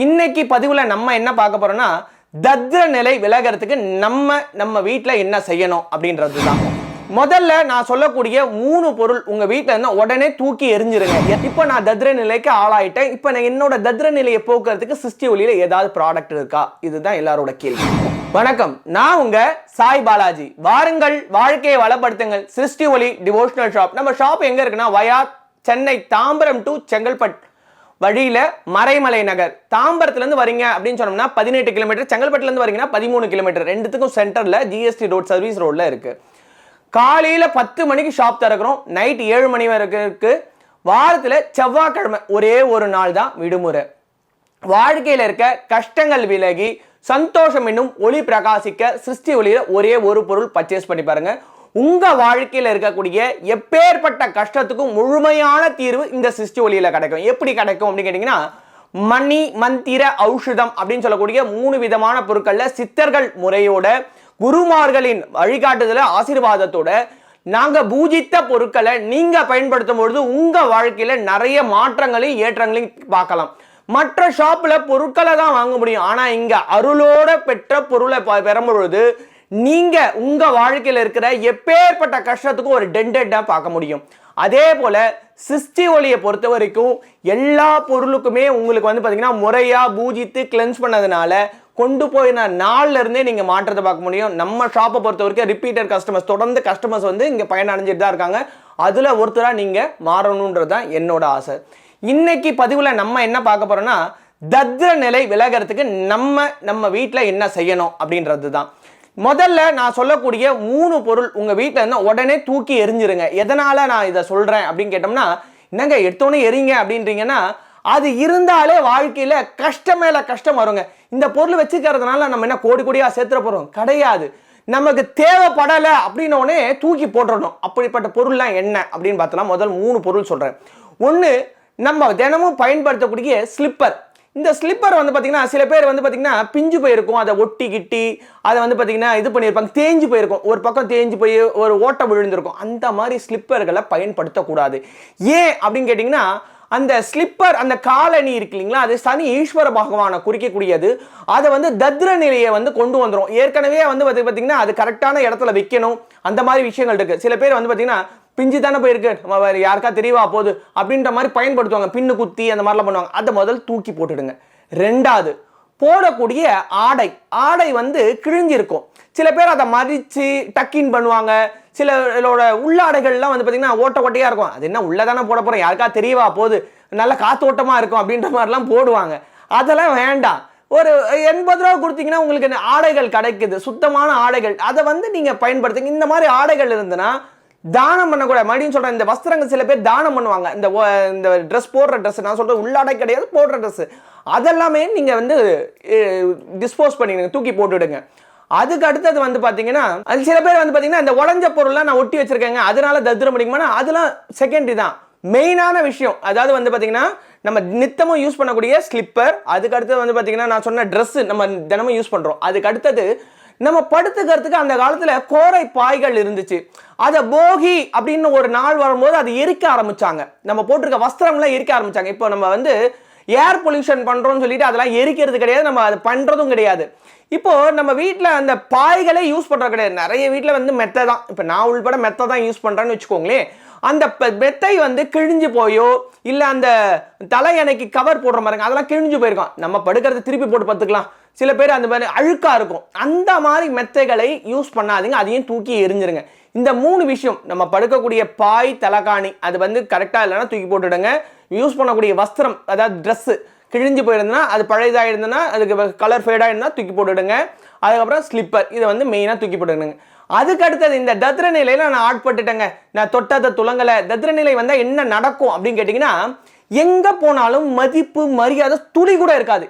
இன்னைக்கு பதிவில் நம்ம என்ன பார்க்க போறோம்னா தத்ர நிலை விலகிறதுக்கு நம்ம நம்ம வீட்டில் என்ன செய்யணும் அப்படின்றது தான் முதல்ல நான் சொல்லக்கூடிய மூணு பொருள் உங்கள் வீட்டில் இருந்தால் உடனே தூக்கி எரிஞ்சிருங்க. இப்போ நான் தத்ர நிலைக்கு ஆளாயிட்டேன். இப்போ நான் என்னோட தத்ர நிலையை போக்குறதுக்கு சிஸ்டி ஒளியில் ஏதாவது ப்ராடக்ட் இருக்கா? இதுதான் எல்லாரோட கேள்வி. வணக்கம். நான் உங்க சாய் பாலாஜி. வாருங்கள் வாழ்க்கையை வளப்படுத்துங்கள். சிருஷ்டி ஒளி டிவோஷனல் ஷாப் நம்ம ஷாப் எங்க இருக்குன்னா வயா சென்னை தாம்பரம் டு செங்கல்பட்டு. வழியில மறைமலை நகர். தாம்பரத்துல இருந்து வரீங்க அப்படின்னு சொன்னோம்னா பதினெட்டு கிலோமீட்டர் செங்கல்பட்டுல இருந்து வரீங்கன்னா பதிமூணு கிலோமீட்டர் ரெண்டுத்துக்கும் சென்டர்ல ஜிஎஸ்டி ரோட் சர்வீஸ் ரோட்ல இருக்கு. காலையில பத்து மணிக்கு ஷாப் திறக்கிறோம். நைட் ஏழு மணி வரைக்கும் இருக்கு. வாரத்துல செவ்வாய்க்கிழமை ஒரே ஒரு நாள் தான் விடுமுறை. வாழ்க்கையில இருக்க கஷ்டங்கள் விலகி சந்தோஷம் என்னும் ஒளி பிரகாசிக்க சிருஷ்டி ஒளியில ஒரே ஒரு பொருள் பர்ச்சேஸ் பண்ணி பாருங்க. உங்கள் வாழ்க்கையில் இருக்கக்கூடிய எப்பேற்பட்ட கஷ்டத்துக்கும் முழுமையான தீர்வு இந்த சிஸ்டி ஒளியில் கிடைக்கும். எப்படி கிடைக்கும் அப்படின்னு கேட்டிங்கன்னா மணி மந்திர ஔஷதம் அப்படின்னு சொல்லக்கூடிய மூணு விதமான பொருட்களில் சித்தர்கள் முறையோட குருமார்களின் வழிகாட்டுதல ஆசீர்வாதத்தோட நாங்கள் பூஜித்த பொருட்களை நீங்கள் பயன்படுத்தும் பொழுது உங்கள் வாழ்க்கையில் நிறைய மாற்றங்களையும் ஏற்றங்களையும் பார்க்கலாம். மற்ற ஷாப்பில் பொருட்களை தான் வாங்க முடியும். ஆனால் இங்கே அருளோட பெற்ற பொருளை ப- பெறும் பொழுது நீங்க உங்க வாழ்க்கையில் இருக்கிற எப்பேற்பட்ட கஷ்டத்துக்கும் ஒரு டென்டெட்டாக பார்க்க முடியும். அதே போல சிஸ்டி ஒளியை பொறுத்த வரைக்கும் எல்லா பொருளுக்குமே உங்களுக்கு வந்து பார்த்திங்கன்னா முறையாக பூஜித்து கிளென்ஸ் பண்ணதுனால கொண்டு போயின நாளில் இருந்தே நீங்கள் மாற்றத்தை பார்க்க முடியும். நம்ம ஷாப்பை பொறுத்த வரைக்கும் ரிப்பீட்டட் கஸ்டமர்ஸ் தொடர்ந்து கஸ்டமர்ஸ் வந்து இங்கே பயனடைஞ்சிட்டு தான் இருக்காங்க. அதில் ஒருத்தராக நீங்கள் மாறணுன்றது தான் என்னோட ஆசை. இன்னைக்கு பதிவில் நம்ம என்ன பார்க்க போகிறோம்னா தத்ர நிலை விலகிறதுக்கு நம்ம நம்ம வீட்டில் என்ன செய்யணும் அப்படின்றது தான் முதல்ல நான் சொல்லக்கூடிய மூணு பொருள் உங்கள் வீட்டில் இருந்தால் உடனே தூக்கி எரிஞ்சிருங்க. எதனால் நான் இதை சொல்கிறேன் அப்படின்னு கேட்டோம்னா என்னங்க எடுத்தோடனே எரிங்க அப்படின்றீங்கன்னா அது இருந்தாலே வாழ்க்கையில் கஷ்டம் மேலே கஷ்டம் வருங்க. இந்த பொருள் வச்சுக்கிறதுனால நம்ம என்ன கோடி கோடியாக சேர்த்துற போகிறோம் கிடையாது. நமக்கு தேவைப்படலை அப்படின்னோடனே தூக்கி போட்டுடணும் அப்படிப்பட்ட பொருள்லாம் என்ன அப்படின்னு பார்த்தோம்னா முதல் மூணு பொருள் சொல்கிறேன் ஒன்று நம்ம தினமும் பயன்படுத்தக்கூடிய ஸ்லிப்பர். இந்த ஸ்லிப்பர் வந்து பார்த்தீங்கன்னா சில பேர் வந்து பார்த்தீங்கன்னா பிஞ்சு போயிருக்கும். அதை ஒட்டி கிட்டி அதை வந்து பார்த்தீங்கன்னா இது பண்ணியிருப்பாங்க. தேஞ்சு போயிருக்கும். ஒரு பக்கம் தேஞ்சு போய் ஒரு ஓட்டை விழுந்திருக்கும். அந்த மாதிரி ஸ்லிப்பர்களை பயன்படுத்தக்கூடாது. ஏன் அப்படின்னு கேட்டிங்கன்னா அந்த ஸ்லிப்பர் அந்த காலணி இருக்கு இல்லைங்களா அது சனி ஈஸ்வர பகவானை குறிக்கக்கூடியது. அதை வந்து தத்ர நிலையை வந்து கொண்டு வந்துடும் ஏற்கனவே வந்து பார்த்தி- பார்த்தீங்கன்னா அது கரெக்டான இடத்துல வைக்கணும். அந்த மாதிரி விஷயங்கள் இருக்குது சில பேர் வந்து பார்த்தீங்கன்னா பிஞ்சு தானே போயிருக்கு? நம்ம வேறு யாருக்கா தெரியவா? போகுது அப்படின்ற மாதிரி பயன்படுத்துவாங்க. பின்னு குத்தி அந்த மாதிரிலாம் பண்ணுவாங்க. அதை முதல் தூக்கி போட்டுடுங்க. ரெண்டாவது போடக்கூடிய ஆடை. ஆடை வந்து கிழிஞ்சிருக்கும். சில பேர் அதை மறித்து டக்கின் பண்ணுவாங்க. சிலரோட உள்ளாடைகள்லாம் வந்து பார்த்தீங்கன்னா ஓட்ட ஓட்டையாக இருக்கும். அது என்ன உள்ளே தானே போட போகிறோம் யாருக்கா தெரியவா? போகுது நல்ல காத்தோட்டமாக இருக்கும் அப்படின்ற மாதிரிலாம் போடுவாங்க. அதெல்லாம் வேண்டாம். ஒரு எண்பது ரூபா கொடுத்தீங்கன்னா உங்களுக்கு ஆடைகள் கிடைக்குது. சுத்தமான ஆடைகள். அதை வந்து நீங்கள் பயன்படுத்துங்க. இந்த மாதிரி ஆடைகள் இருந்ததுன்னா தானம் பண்ணக்கூடாது. மறுபடியும் சொல்கிறேன் இந்த வஸ்திரங்கள் சில பேர் தானம் பண்ணுவாங்க. இந்த இந்த ட்ரெஸ் போடுற ட்ரெஸ் நான் சொல்கிறது உள்ளாடை கிடையாது போடுற ட்ரெஸ் அதெல்லாமே நீங்கள் வந்து டிஸ்போஸ் பண்ணிடுங்க தூக்கி போட்டுவிடுங்க அதுக்கு அடுத்தது வந்து பார்த்தீங்கன்னா அது சில பேர் வந்து பார்த்தீங்கன்னா இந்த உடஞ்ச பொருள்லாம் நான் ஒட்டி வச்சிருக்கேங்க. அதனால தத்திரம் முடியுமானா அதெல்லாம் செகண்டரி தான். மெயினான விஷயம் அதாவது வந்து பார்த்தீங்கன்னா நம்ம நித்தமும் யூஸ் பண்ணக்கூடிய ஸ்லிப்பர் அதுக்கு அடுத்தது வந்து பார்த்தீங்கன்னா நான் சொன்ன ட்ரெஸ்ஸு நம்ம தினமும் யூஸ் பண்ணுறோம் அதுக்கு அடுத்தது நம்ம படுத்துக்கிறதுக்கு அந்த காலத்தில் கோரை பாய்கள் இருந்துச்சு. அதை போகி அப்படின்னு ஒரு நாள் வரும்போது அது எரிக்க ஆரம்பிச்சாங்க. நம்ம போட்டிருக்க வஸ்திரம்லாம் எரிக்க ஆரம்பிச்சாங்க. இப்போ நம்ம வந்து ஏர் பொல்யூஷன் பண்ணுறோம்னு சொல்லிட்டு அதெல்லாம் எரிக்கிறது கிடையாது. நம்ம அது பண்ணுறதும் கிடையாது. இப்போது நம்ம வீட்டில் அந்த பாய்களே யூஸ் பண்ணுறது கிடையாது. நிறைய வீட்டில் வந்து மெத்தை தான். இப்போ நான் உள்பட மெத்தை தான் யூஸ் பண்ணுறேன்னு வச்சுக்கோங்களேன். அந்த பெ- மெத்தை வந்து கிழிஞ்சு போயோ இல்லை அந்த தலையணைக்கு கவர் போடுற மாதிரிங்க அதெல்லாம் கிழிஞ்சு போயிருக்கான். நம்ம படுக்கிறது திருப்பி போட்டு பார்த்துக்கலாம். சில பேர் அந்த மாதிரி அழுக்காக இருக்கும். அந்த மாதிரி மெத்தைகளை யூஸ் பண்ணாதீங்க அதையும் தூக்கி எரிஞ்சிருங்க இந்த மூணு விஷயம் நம்ம படுக்கக்கூடிய பாய் தலகாணி அது வந்து கரெக்டாக இல்லைன்னா தூக்கி போட்டுடுங்க. யூஸ் பண்ணக்கூடிய வஸ்திரம் அதாவது ட்ரெஸ்ஸு கிழிஞ்சு போயிருந்ததுன்னா அது பழையதாக இருந்ததுன்னா அதுக்கு கலர் ஃபேடாக இருந்தால் தூக்கி போட்டுடுங்க. அதுக்கப்புறம் ஸ்லிப்பர் இதை வந்து மெயினாக தூக்கி போட்டுடுங்க. அதுக்கு அடுத்தது இந்த தத்ர நிலையில நான் ஆட்பட்டுட்டேங்க. நான் தொட்டதை துளங்கலை தத்ர நிலை வந்தால் என்ன நடக்கும் அப்படின்னு கேட்டிங்கன்னா எங்கே போனாலும் மதிப்பு மரியாதை துளி கூட இருக்காது.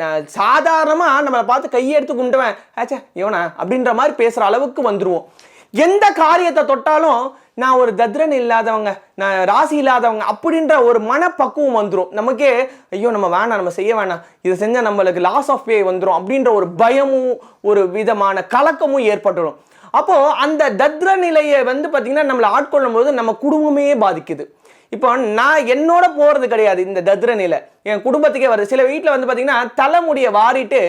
நான் நம்மளை பார்த்து கையை எடுத்து கும்பிடுவேன். ஆச்சா இவனா அப்படின்ற மாதிரி பேசுகிற அளவுக்கு வந்துடுவோம் எந்த காரியத்தை தொட்டாலும் நான் ஒரு தத்ரன் இல்லாதவங்க நான் ராசி இல்லாதவங்க அப்படின்ற ஒரு மனப்பக்குவம் வந்துடும் நமக்கே ஐயோ நம்ம வேணாம் நம்ம செய்ய வேணாம். இதை செஞ்சால் நம்மளுக்கு லாஸ் ஆஃப் பே வந்துடும் அப்படின்ற ஒரு பயமும் ஒரு விதமான கலக்கமும் ஏற்பட்டுடும் அப்போது அந்த தத்ர நிலையை வந்து பார்த்திங்கன்னா நம்மளை ஆட்கொள்ளும் போது நம்ம குடும்பமே பாதிக்குது. இப்போ நான் என்னோட போகிறது கிடையாது இந்த தத்ரனில நிலை. என் குடும்பத்துக்கே வருது. சில வீட்டில் வந்து பார்த்தீங்கன்னா தலைமுடியை வாரிட்டு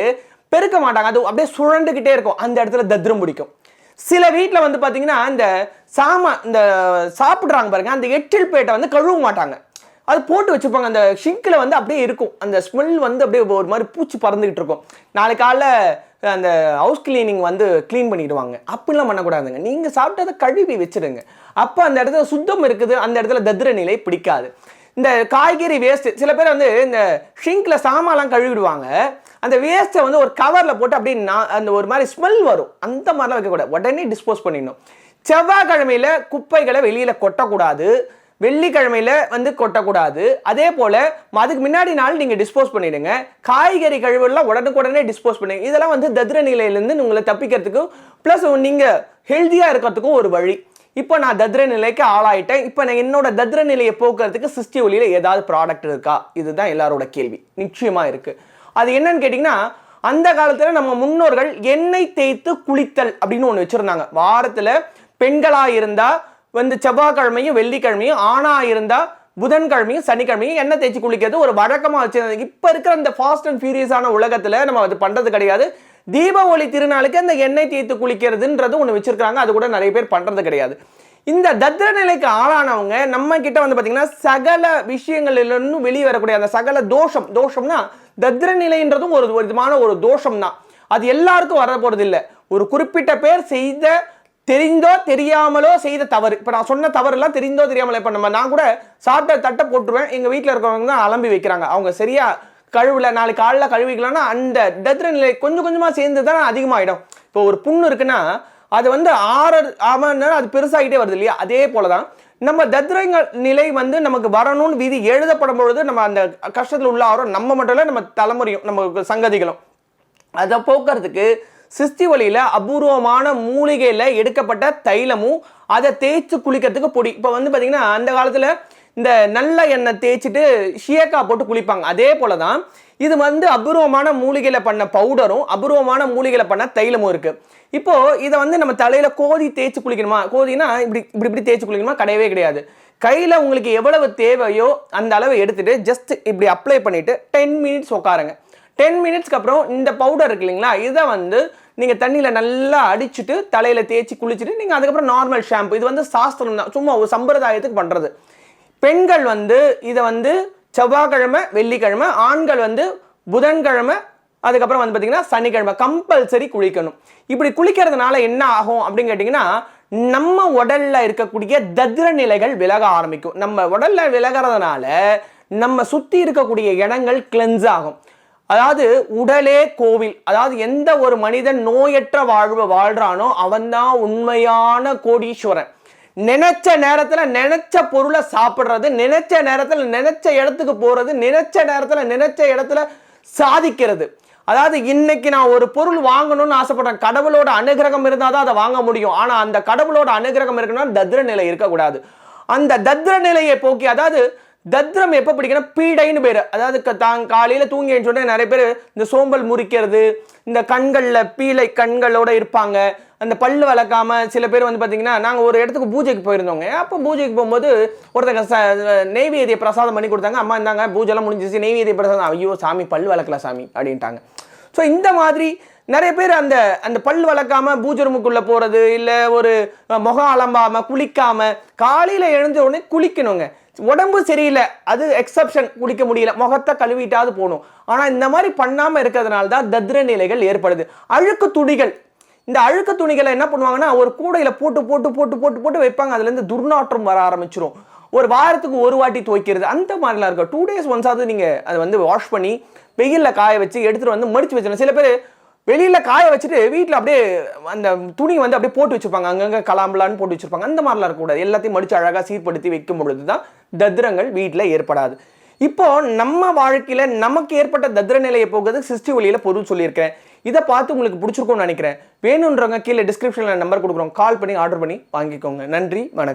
பெருக்க மாட்டாங்க. அது அப்படியே சுழண்டுக்கிட்டே இருக்கும். அந்த இடத்துல தத்ரம் பிடிக்கும் சில வீட்டில் வந்து பார்த்தீங்கன்னா இந்த சாமா இந்த சாப்பிட்றாங்க பாருங்க அந்த எட்டில் பேட்டை வந்து கழுவ மாட்டாங்க. அது போட்டு வச்சுருப்பாங்க. அந்த ஷிங்கில் வந்து அப்படியே இருக்கும். அந்த ஸ்மெல் வந்து அப்படியே ஒரு மாதிரி பூச்சி பறந்துக்கிட்டு இருக்கும். நாளைக்கு காலைல அந்த ஹவுஸ் கிளீனிங் வந்து க்ளீன் பண்ணிடுவாங்க. அப்படிலாம் பண்ணக்கூடாதுங்க. நீங்கள் சாப்பிட்டதை கழுவி வச்சிடுங்க. அப்போ அந்த இடத்துல சுத்தம் இருக்குது. அந்த இடத்துல தத்ர நிலை பிடிக்காது. இந்த காய்கறி வேஸ்ட்டு சில பேர் வந்து இந்த ஷிங்கில் சாமான்லாம் கழுவிடுவாங்க. அந்த வேஸ்ட்டை வந்து ஒரு கவரில் போட்டு அப்படியே நான் அந்த ஒரு மாதிரி ஸ்மெல் வரும். அந்த மாதிரிலாம் வைக்கக்கூடாது. உடனே டிஸ்போஸ் பண்ணிடணும். செவ்வாய்க்கிழமையில குப்பைகளை வெளியில் கொட்டக்கூடாது. வெள்ளிக்கிழமையில வந்து கொட்டக்கூடாது. அதே போல் அதுக்கு முன்னாடி நாள் நீங்கள் டிஸ்போஸ் பண்ணிடுங்க. காய்கறி கழிவுலாம் உடனுக்குடனே டிஸ்போஸ் பண்ணுங்க இதெல்லாம் வந்து தத்ர நிலையிலேருந்து உங்களை தப்பிக்கிறதுக்கும் ப்ளஸ் நீங்கள் ஹெல்த்தியாக இருக்கிறதுக்கும் ஒரு வழி. இப்போ நான் தத்ர நிலைக்கு ஆளாயிட்டேன். இப்போ நான் என்னோட தத்ர நிலையை போக்குறதுக்கு சிஸ்டி ஒலியில் ஏதாவது ப்ராடக்ட் இருக்கா? இதுதான் எல்லாரோட கேள்வி. நிச்சயமாக இருக்குது அது என்னன்னு கேட்டிங்கன்னா அந்த காலத்தில் நம்ம முன்னோர்கள் எண்ணெய் தேய்த்து குளித்தல் அப்படின்னு ஒன்று வச்சுருந்தாங்க. வாரத்தில் பெண்களாக இருந்தால் வந்து செவ்வாய்க்கிழமையும் வெள்ளிக்கிழமையும் ஆணாக இருந்தால் புதன்கிழமையும் சனிக்கிழமையும் எண்ணெய் தேய்ச்சி குளிக்கிறது ஒரு வழக்கமாக வச்சு இப்போ இருக்கிற அந்த ஃபாஸ்ட் அண்ட் ஃபியூரியஸான உலகத்தில் நம்ம அது பண்ணுறது கிடையாது. தீப ஒளி திருநாளுக்கு அந்த எண்ணெய் தேய்த்து குளிக்கிறதுன்றது ஒன்று வச்சுருக்காங்க அது கூட நிறைய பேர் பண்ணுறது கிடையாது. இந்த தத்ர நிலைக்கு ஆளானவங்க நம்ம கிட்ட வந்து பார்த்தீங்கன்னா சகல விஷயங்களிலிருந்து வெளியே வரக்கூடிய அந்த சகல தோஷம் தோஷம்னா தத்ர நிலைன்றதும் ஒரு விதமான ஒரு தோஷம் தான் அது எல்லாருக்கும் வர போகிறது இல்லை ஒரு குறிப்பிட்ட பேர் செய்த தெரிந்தோ தெரியாமலோ செய்த தவறு. இப்போ நான் சொன்ன தவறுலாம் தெரிந்தோ தெரியாமலோ இப்போ நம்ம நான் கூட சாப்பிட்ட தட்டை போட்டுருவேன். எங்கள் வீட்டில் இருக்கிறவங்க தான் அலம்பி வைக்கிறாங்க. அவங்க சரியா கழுவுல நாளைக்கு காலைல கழுவிக்கலாம்னா அந்த டெத்ர நிலை கொஞ்சம் கொஞ்சமாக சேர்ந்து தான் அதிகமாகிடும் இப்போ ஒரு புண்ணு இருக்குன்னா அது வந்து ஆறு ஆமாம் அது பெருசாகிட்டே வருது இல்லையா? அதே போல தான் நம்ம தத்ரங்க நிலை வந்து நமக்கு வரணும்னு விதி எழுதப்படும் பொழுது நம்ம அந்த கஷ்டத்தில் உள்ள ஆகிறோம் நம்ம மட்டும் இல்லை நம்ம தலைமுறையும் நம்ம சங்கதிகளும். அதை போக்குறதுக்கு சிஸ்டி வழியில் அபூர்வமான மூலிகையில் எடுக்கப்பட்ட தைலமும் அதை தேய்ச்சி குளிக்கிறதுக்கு பொடி. இப்போ வந்து பார்த்திங்கன்னா அந்த காலத்தில் இந்த நல்ல எண்ணெய் தேய்ச்சிட்டு ஷியக்கா போட்டு குளிப்பாங்க. அதே போல தான் இது வந்து அபூர்வமான மூலிகையில் பண்ண பவுடரும் அபூர்வமான மூலிகையில் பண்ண தைலமும் இருக்குது இப்போது இதை வந்து நம்ம தலையில் கோதி தேய்ச்சி குளிக்கணுமா? கோதினா இப்படி இப்படி இப்படி தேய்ச்சி குளிக்கணுமா? கிடையவே கிடையாது. கையில் உங்களுக்கு எவ்வளவு தேவையோ அந்த அளவை எடுத்துகிட்டு ஜஸ்ட் இப்படி அப்ளை பண்ணிவிட்டு டென் மினிட்ஸ் உட்காருங்க. டென் மினிட்ஸ்க்கு அப்புறம் இந்த பவுடர் இருக்கு இல்லைங்களா? இதை வந்து நீங்கள் தண்ணியில் நல்லா அடிச்சுட்டு தலையில் தேய்ச்சி குளிச்சுட்டு நீங்கள் அதுக்கப்புறம் நார்மல் ஷாம்பு இது வந்து சாஸ்திரம் தான். சும்மா ஒரு சம்பிரதாயத்துக்கு பண்ணுறது பெண்கள் வந்து இதை வந்து செவ்வாய்க்கிழமை வெள்ளிக்கிழமை ஆண்கள் வந்து புதன்கிழமை அதுக்கப்புறம் வந்து பார்த்தீங்கன்னா சனிக்கிழமை கம்பல்சரி குளிக்கணும். இப்படி குளிக்கிறதுனால என்ன ஆகும் அப்படின்னு கேட்டிங்கன்னா நம்ம உடலில் இருக்கக்கூடிய தத்ர நிலைகள் விலக ஆரம்பிக்கும். நம்ம உடலில் விலகிறதுனால நம்ம சுற்றி இருக்கக்கூடிய இடங்கள் கிளென்ஸ் ஆகும். அதாவது உடலே கோவில் அதாவது எந்த ஒரு மனிதன் நோயற்ற வாழ்வு வாழ்றானோ அவன்தான் உண்மையான கோடீஸ்வரன். நினைச்ச நேரத்துல நினைச்ச பொருளை சாப்பிடுறது நினைச்ச நேரத்துல நினைச்ச இடத்துக்கு போறது நினைச்ச நேரத்துல நினைச்ச இடத்துல சாதிக்கிறது. அதாவது இன்னைக்கு நான் ஒரு பொருள் வாங்கணும்னு ஆசைப்படுறேன். கடவுளோட அனுகிரகம் இருந்தால் தான் அதை வாங்க முடியும். ஆனா அந்த கடவுளோட அனுகிரகம் இருக்கணும்னா தத்ர நிலை இருக்கக்கூடாது. அந்த தத்ர நிலையை போக்கி அதாவது தத்ரம் எப்போ பிடிக்கணும் பீடைன்னு பேர். அதாவது க- தாங்க காலையில் தூங்கி சொன்னால் நிறைய பேர் இந்த சோம்பல் முறிக்கிறது இந்த கண்களில் பீலை கண்களோட இருப்பாங்க. அந்த பல் வளர்க்காம சில பேர் வந்து பார்த்தீங்கன்னா நாங்கள் ஒரு இடத்துக்கு பூஜைக்கு போயிருந்தோங்க. அப்போ பூஜைக்கு போகும்போது ஒருத்தங்க ச நெய்வேதியை பிரசாதம் பண்ணி கொடுத்தாங்க. அம்மா இருந்தாங்க பூஜைலாம் முடிஞ்சிச்சு நெய்வேதிய பிரசாதம். ஐயோ சாமி பல் வளர்க்கல சாமி அப்படின்ட்டாங்க. ஸோ இந்த மாதிரி நிறைய பேர் அந்த அந்த பல் வளர்க்காம பூஜை ரூமுக்குள்ளே போகிறது இல்லை ஒரு முகம் அலம்பாமல் குளிக்காமல் காலையில் எழுந்த உடனே குளிக்கணுங்க. உடம்பு சரியில்லை அது எக்ஸப்ஷன் குடிக்க முடியல முகத்தை கழுவிட்டாவது போகணும். ஆனால் இந்த மாதிரி பண்ணாமல் இருக்கிறதுனால தான் தத்ர நிலைகள் ஏற்படுது. அழுக்கு துணிகள். இந்த அழுக்கு துணிகளை என்ன பண்ணுவாங்கன்னா ஒரு கூடையில் போட்டு போட்டு போட்டு போட்டு போட்டு வைப்பாங்க. அதுலேருந்து துர்நாற்றம் வர ஆரம்பிச்சிரும். ஒரு வாரத்துக்கு ஒரு வாட்டி துவைக்கிறது. அந்த மாதிரிலாம் இருக்கும். டூ டேஸ் ஒன்ஸாவது நீங்கள் அதை வந்து வாஷ் பண்ணி வெயிலில் காய வச்சு எடுத்துகிட்டு வந்து மடித்து வச்சிடணும். சில பேர் வெளியில் காய வச்சுட்டு வீட்டில் அப்படியே அந்த துணி வந்து அப்படியே போட்டு வச்சுருப்பாங்க. அங்கங்கே கலாம்பலான்னு போட்டு வச்சுருப்பாங்க. அந்த மாதிரிலாம் இருக்கக்கூடாது எல்லாத்தையும் மடித்து அழகாக சீர்படுத்தி வைக்கும் பொழுது தான் தத்ரங்கள் வீட்டில் ஏற்படாது. இப்போது நம்ம வாழ்க்கையில் நமக்கு ஏற்பட்ட தத்ர நிலையை போகிறது சிஸ்டி ஒளியில் பொருள் சொல்லியிருக்கேன் இதை பார்த்து உங்களுக்கு பிடிச்சிருக்கும்னு நினைக்கிறேன். வேணுன்றவங்க கீழே டிஸ்கிரிப்ஷனில் நம்பர் கொடுக்குறோம். கால் பண்ணி ஆர்டர் பண்ணி வாங்கிக்கோங்க. நன்றி வணக்கம்.